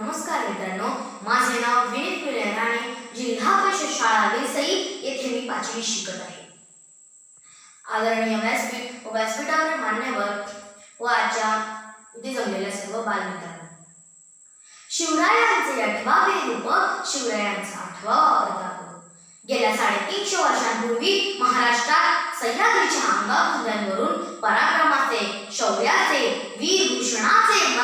नमस्कार मित्रांनो. माझे नाव विनीत विनय राणे जिल्हा परिषद शाळा वेसई येथे मी पाचवी शिकत आहे. आदरणीय व्यासपीठ व व्यासपीठावर मान्यवर व आजच्या इथे जमलेल्या सर्व बालमित्रांनो. शिवरायांचे आठवावे रूप शिवरायांचा आठवा वापरतात गेल्या साडेतीनशे वर्षांपूर्वी महाराष्ट्रात सह्याद्रीच्या अंगाखांद्यांवरून पराक्रमाचे शौर्याचे वीर भूषणाचे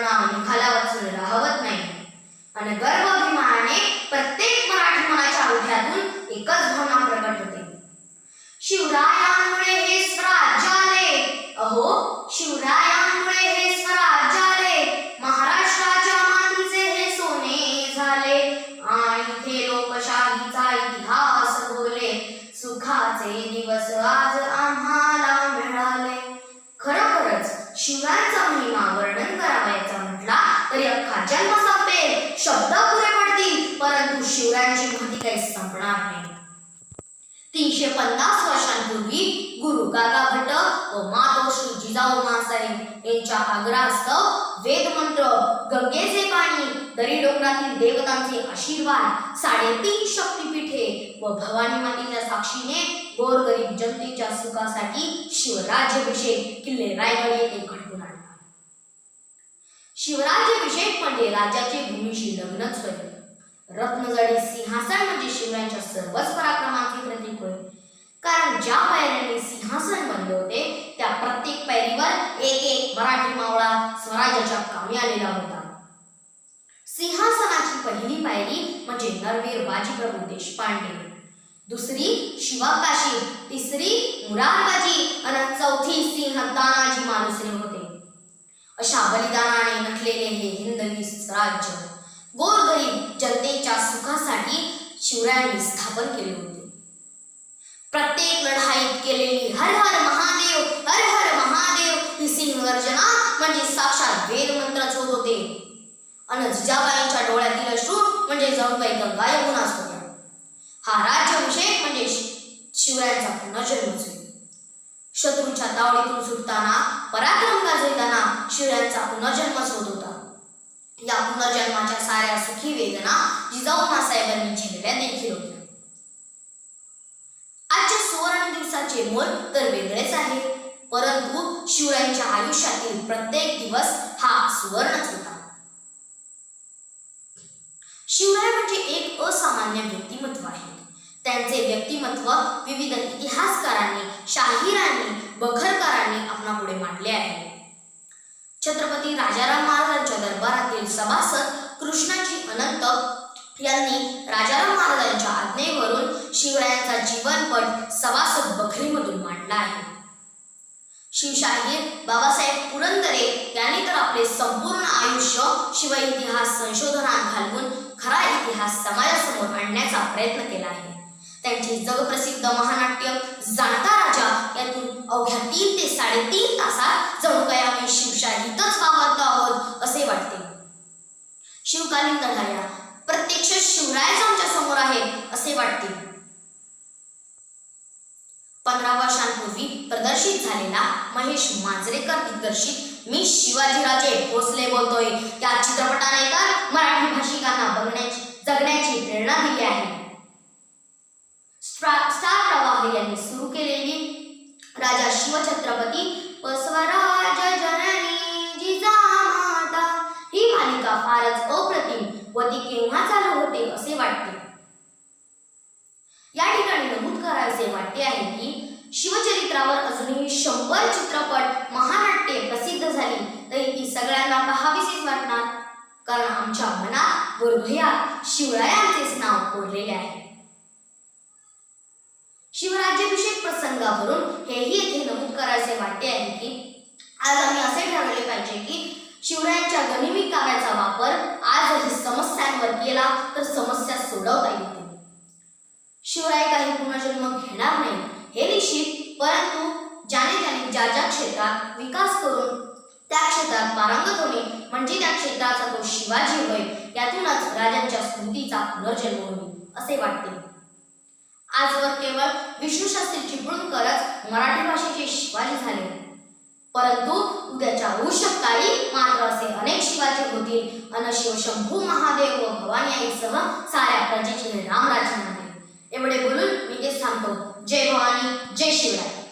नाव निघाला वाचून राहवत नाही. आणि गर्वाभिमानाने प्रत्येक मराठी मनाच्या हृदयातून एकच भावना प्रकट होते. शिवरायांमुळे हे स्वराज्य आले. अहो शिवरायांमुळे हे स्वराज्य आले. महाराष्ट्राच्या मातीचे हे सोने झाले. आणि इथे लोकशाहीचा इतिहास बोले. सुखाचे दिवस आज तीनशे पन्नास वर्षांपूर्वी गुरु काका भट्ट व माधव श्री जिजाऊ मासाहेब यांच्या आग्रहास्तव वेदमंत्र गंगेचे पाणी दरी डोंगरातील देवतांचे आशीर्वाद साडेतीन शक्तीपीठे व भवानी मातेच्या साक्षीने गोरगरीब जनतेच्या सुखासाठी शिवराज्याभिषेक किल्ले रायगड येथे घडवून आणला. शिवराज्याभिषेक म्हणजे राज्याचे भूमीशी लग्नच होय रत्नजडी सिंहासन म्हणजे शिवरायांच्या सर्वच पराक्रमांचे प्रतीक होय कारण ज्या पायऱ्यांनी सिंहासन बनले होते त्या प्रत्येक पायरीवर एक एक मराठी मावळा स्वराज्याच्या कामी आलेला होता. सिंहासनाची पहिली पायरी म्हणजे नरवीर बाजीप्रभू देशपांडे. दुसरी शिवाकाशी तिसरी मुरारबाजी आणि चौथी सिंह तानाजी मालुसरे होते. अशा बलिदानाने नटलेले हे हिंदवी स्वराज्य गोरगरीब जनतेच्या सुखासाठी शिवरायांनी स्थापन केले होते. प्रत्येक लढाईत केलेली हर हर महादेव हर हर महादेव ही सिंहगर्जना म्हणजे साक्षात वेदमंत्रच होत होते. अन जिजाबाईंच्या डोळ्यातील अश्रू म्हणजे जणू काही गंगा यमुनाच होत्या हा राज्याभिषेक म्हणजे शि- शिवरायांचा पुनर्जन्मच होय शत्रूच्या तावडीतून सुटताना पराक्रम गाजविताना शिवरायांचा पुनर्जन्मच होत होता या पुनर्जन्माच्या साऱ्या सुखी वेदना जिजाऊ मासाहेबांनी झेलल्या देखील होत्या आजच्या सुवर्ण दिवसाचे मोल तर वेगळेच आहे. परंतु शिवरायांच्या आयुष्यातील प्रत्येक दिवस हा सुवर्णच होता. शिवराय म्हणजे एक असामान्य व्यक्तिमत्व आहे. त्यांचे व्यक्तिमत्व विविध इतिहासकारांनी शाहिरांनी बखरकारांनी आपणापुढे मांडले आहे. छत्रपती राजाराम महाराजांच्या दरबारातील यांनी राजाराम महाराजांच्या आज्ञेवरून शिवरायांचा जीवनपट सभासद बखरीमधून मांडला आहे. शिवशाहीर बाबासाहेब पुरंदरे यांनी तर आपले संपूर्ण आयुष्य शिव इतिहास संशोधनात घालवून खरा इतिहास समाजासमोर आणण्याचा प्रयत्न केला आहे. त्यांचे जगप्रसिद्ध महानाट्य जाणता राजा यातून अवघ्या तीन ते साडेतीन तासात जणू काय आम्ही शिवशाहीतच वावरतो आहोत असे वाटते. शिवकालीन लढाया प्रत्यक्ष शिवरायच आमच्यासमोर आहे असे वाटते. पंधरा वर्षांपूर्वी प्रदर्शित झालेला महेश मांजरेकर दिग्दर्शित मी शिवाजीराजे भोसले बोलतोय. या चित्रपटाने तर मराठी भाषिकांना बघण्याची जगण्याची प्रेरणा दिली आहे. स्टार प्रवाह यांनी सुरू केलेली राजा शिवछत्रपती स्वराज जननी जिजामाता ही मालिका फारच अप्रतिम व ती केव्हा चालू होते असे वाटते. या ठिकाणी नमूद करायचे वाटते आहे की शिवचरित्रावर अजूनही शंभर चित्रपट महानाट्ये प्रसिद्ध झाली तरी ती सगळ्यांना पाहावीशीच वाटणार. कारण आमच्या मनात व हृदयात शिवरायांचेच नाव कोरलेले आहे. शिवराज्याभिषेक प्रसंगावरून हेही येथे नमूद करायचे वाटते आहे की आज आम्ही असे ठरवले पाहिजे की शिवरायांच्या गनिमी काव्याचा वापर आजही समस्यांवर केला तर समस्या सोडवता येते शिवराय काही येणार नाही. हे निश्चित परंतु ज्याने त्याने ज्या ज्या क्षेत्रात विकास करून त्या क्षेत्रात पारंगत होणे म्हणजे त्या क्षेत्राचा तो शिवाजी होय यातूनच राजांच्या स्मृतीचा पुनर्जन्म होईल असे वाटते. आजवर केवळ विष्णू शास्त्री चिपळूणकरच मराठी भाषेचे शिवाजी झाले. परंतु उद्याच्या उषकाळी मात्र असे अनेक शिवाजी होतील. अन शिव शंभू महादेव व भवानी आईसह साऱ्या प्रजेचे रामराज्य म्हणतील. एवढे बोलून मी ते थांबतो जय भवानी जय शिवराय.